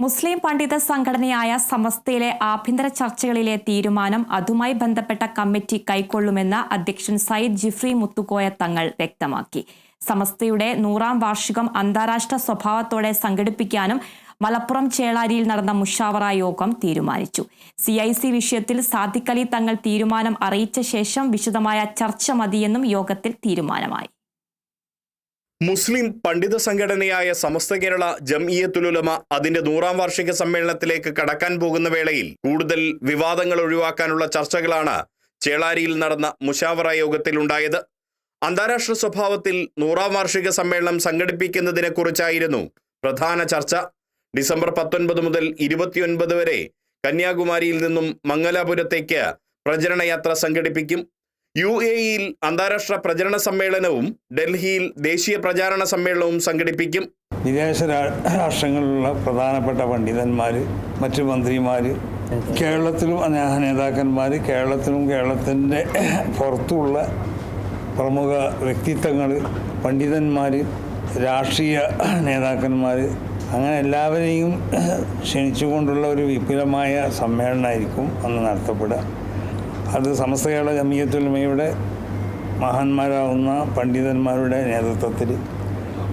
മുസ്ലിം പണ്ഡിത സംഘടനയായ സമസ്തയിലെ ആഭ്യന്തര ചർച്ചകളിലെ തീരുമാനം അതുമായി ബന്ധപ്പെട്ട കമ്മിറ്റി കൈക്കൊള്ളുമെന്ന് അധ്യക്ഷൻ സയ്യിദ് ജിഫ്രി മുത്തുകോയ തങ്ങൾ വ്യക്തമാക്കി. സമസ്തയുടെ നൂറാം വാർഷികം അന്താരാഷ്ട്ര സ്വഭാവത്തോടെ സംഘടിപ്പിക്കാനും മലപ്പുറം ചേളാരിയിൽ നടന്ന മുഷാവറ യോഗം തീരുമാനിച്ചു. സി ഐ സി വിഷയത്തിൽ സാദിഖലി തങ്ങൾ തീരുമാനം അറിയിച്ച ശേഷം വിശദമായ ചർച്ച മതിയെന്നും യോഗത്തിൽ തീരുമാനമായി. മുസ്ലിം പണ്ഡിത സംഘടനയായ സമസ്ത കേരള ജംഇയത്തുലുലമ അതിന്റെ നൂറാം വാർഷിക സമ്മേളനത്തിലേക്ക് കടക്കാൻ പോകുന്ന വേളയിൽ കൂടുതൽ വിവാദങ്ങൾ ഒഴിവാക്കാനുള്ള ചർച്ചകളാണ് ചേളാരിയിൽ നടന്ന മുഷാവറ യോഗത്തിലുണ്ടായത് അന്താരാഷ്ട്ര സ്വഭാവത്തിൽ നൂറാം വാർഷിക സമ്മേളനം സംഘടിപ്പിക്കുന്നതിനെക്കുറിച്ചായിരുന്നു പ്രധാന ചർച്ച. ഡിസംബർ പത്തൊൻപത് മുതൽ ഇരുപത്തിയൊൻപത് വരെ കന്യാകുമാരിയിൽ നിന്നും മംഗലാപുരത്തേക്ക് പ്രചരണ യാത്ര സംഘടിപ്പിക്കും. യു എ ഇയിൽ അന്താരാഷ്ട്ര പ്രചരണ സമ്മേളനവും ഡൽഹിയിൽ ദേശീയ പ്രചാരണ സമ്മേളനവും സംഘടിപ്പിക്കും. വിദേശ രാഷ്ട്രങ്ങളിലുള്ള പ്രധാനപ്പെട്ട പണ്ഡിതന്മാർ മറ്റു മന്ത്രിമാർ കേരളത്തിലും നേതാക്കന്മാർ കേരളത്തിലും കേരളത്തിന്റെ പുറത്തുമുള്ള പ്രമുഖ വ്യക്തിത്വങ്ങൾ പണ്ഡിതന്മാർ രാഷ്ട്രീയ നേതാക്കന്മാർ അങ്ങനെ എല്ലാവരെയും ക്ഷണിച്ചുകൊണ്ടുള്ള ഒരു വിപുലമായ സമ്മേളനമായിരിക്കും അന്ന് നടത്തപ്പെടുക. അത് സമസ്ത കേരള ജമിയത്തുലമയുടെ മഹാന്മാരാവുന്ന പണ്ഡിതന്മാരുടെ നേതൃത്വത്തിൽ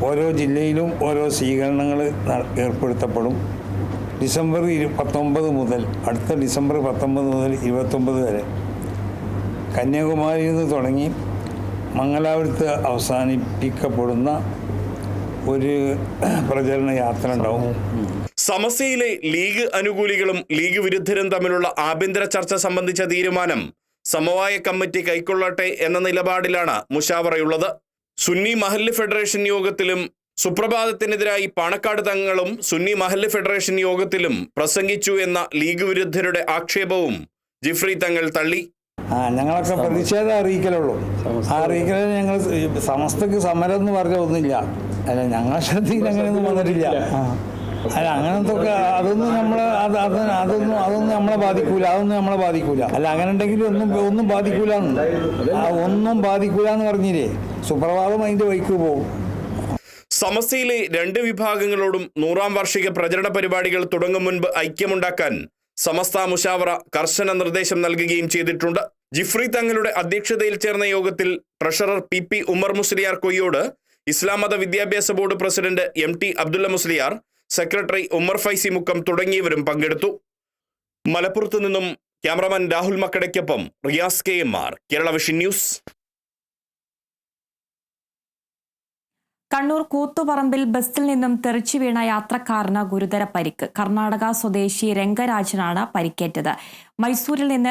ഓരോ ജില്ലയിലും ഓരോ സ്വീകരണങ്ങൾ ഏർപ്പെടുത്തപ്പെടും. ഡിസംബർ ഇരു പത്തൊമ്പത് മുതൽ അടുത്ത ഡിസംബർ പത്തൊമ്പത് മുതൽ ഇരുപത്തൊമ്പത് വരെ കന്യാകുമാരിയിൽ നിന്ന് തുടങ്ങി മംഗലാപുരത്ത് അവസാനിപ്പിക്കപ്പെടുന്ന ഒരു പ്രചരണ യാത്ര ഉണ്ടാവും. സമസ്യയിലെ ലീഗ് അനുകൂലികളും ലീഗ് വിരുദ്ധരും തമ്മിലുള്ള ആഭ്യന്തര ചർച്ച സംബന്ധിച്ച തീരുമാനം സമവായ കമ്മിറ്റി കൈക്കൊള്ളട്ടെ എന്ന നിലപാടിലാണ് മുഷാവറയുള്ളത്. സുന്നി മഹല്ല് ഫെഡറേഷൻ യോഗത്തിലും സുപ്രഭാതത്തിനെതിരായി പാണക്കാട് തങ്ങളും സുന്നി മഹല്ല് ഫെഡറേഷൻ യോഗത്തിലും പ്രസംഗിച്ചു എന്ന ലീഗ് വിരുദ്ധരുടെ ആക്ഷേപവും ജിഫ്രി തങ്ങൾ തള്ളി. ആ ഞങ്ങളൊക്കെ പ്രതിഷേധം അറിയിക്കലുള്ളൂ. ആ അറിയിക്കലിൽ ഞങ്ങൾ സമസ്തക്ക് സമരം എന്ന് പറഞ്ഞ ഒന്നുമില്ല. അല്ല ഞങ്ങൾ ശ്രദ്ധയിൽ അങ്ങനെയൊന്നും വന്നിട്ടില്ല. അല്ല അങ്ങനത്തെ ഒക്കെ അതൊന്നും നമ്മളെ അത് അത് അതൊന്നും അതൊന്നും നമ്മളെ ബാധിക്കൂല. അതൊന്നും നമ്മളെ ബാധിക്കൂല. അല്ല അങ്ങനെ ഉണ്ടെങ്കിൽ ഒന്നും ഒന്നും ബാധിക്കൂല. ആ ഒന്നും ബാധിക്കൂല എന്ന് പറഞ്ഞില്ലേ? സുപ്രഭാതം അതിന്റെ വഴിക്ക് പോകും. സമസ്യയിലെ രണ്ട് വിഭാഗങ്ങളോടും നൂറാം വാർഷിക പ്രചരണ പരിപാടികൾ തുടങ്ങും മുൻപ് ഐക്യമുണ്ടാക്കാൻ സമസ്ത മുഷാവറ കർശന നിർദ്ദേശം നൽകുകയും ചെയ്തിട്ടുണ്ട്. ജിഫ്രി തങ്ങളുടെ അധ്യക്ഷതയിൽ ചേർന്ന യോഗത്തിൽ treasurer P P Umar Musliyar Koyyode Islam മത വിദ്യാഭ്യാസ board president M T Abdulla Musliyar secretary Ummer Faizy Mukkam തുടങ്ങിയവരും പങ്കെടുത്തു. മലപ്പുറത്ത് നിന്നും cameraman Rahul മക്കടയ്ക്കൊപ്പം Riyas K M R. Kerala vision news. Kannur കൂത്തുപറമ്പിൽ ബസ്സിൽ നിന്നും തെറിച്ചു വീണ യാത്രക്കാരന് ഗുരുതര പരിക്ക്. കർണാടക സ്വദേശി രംഗരാജനാണ് പരിക്കേറ്റത്. മൈസൂരിൽ നിന്ന്